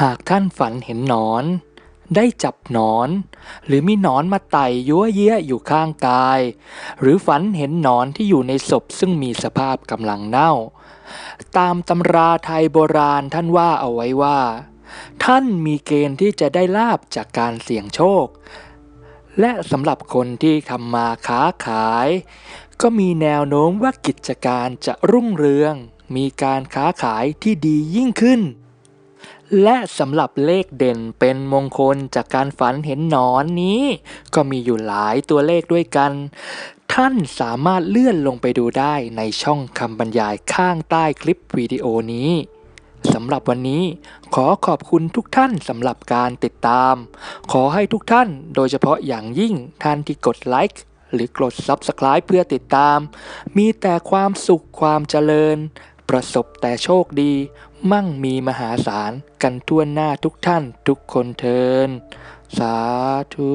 หากท่านฝันเห็นหนอน ได้จับหนอน หรือมีหนอนมาไต่ยั่วเยี้ยอยู่ข้างกาย หรือฝันเห็นหนอนที่อยู่ในศพซึ่งมีสภาพกำลังเน่า ตามตำราไทยโบราณท่านว่าเอาไว้ว่า ท่านมีเกณฑ์ที่จะได้ลาบจากการเสี่ยงโชค และสำหรับคนที่ทำมาค้าขาย ก็มีแนวโน้มว่ากิจการจะรุ่งเรือง มีการค้าขายที่ดียิ่งขึ้น และสำหรับเลขเด่นเป็นมงคลจากการฝันเห็นหนอนนี้ ก็มีอยู่หลายตัวเลขด้วยกัน ท่านสามารถเลื่อนลงไปดูได้ในช่องคำบรรยายข้างใต้คลิปวิดีโอนี้สำหรับวันนี้ขอขอบคุณทุกท่านสำหรับการติดตาม ขอให้ทุกท่านโดยเฉพาะอย่างยิ่งท่านที่กดไลค์หรือกด Subscribe เพื่อติดตาม มีแต่ความสุขความเจริญ ประสบแต่โชคดี มั่งมีมหาศาลกันทั่วหน้าทุกท่านทุกคนเทิน สาธุ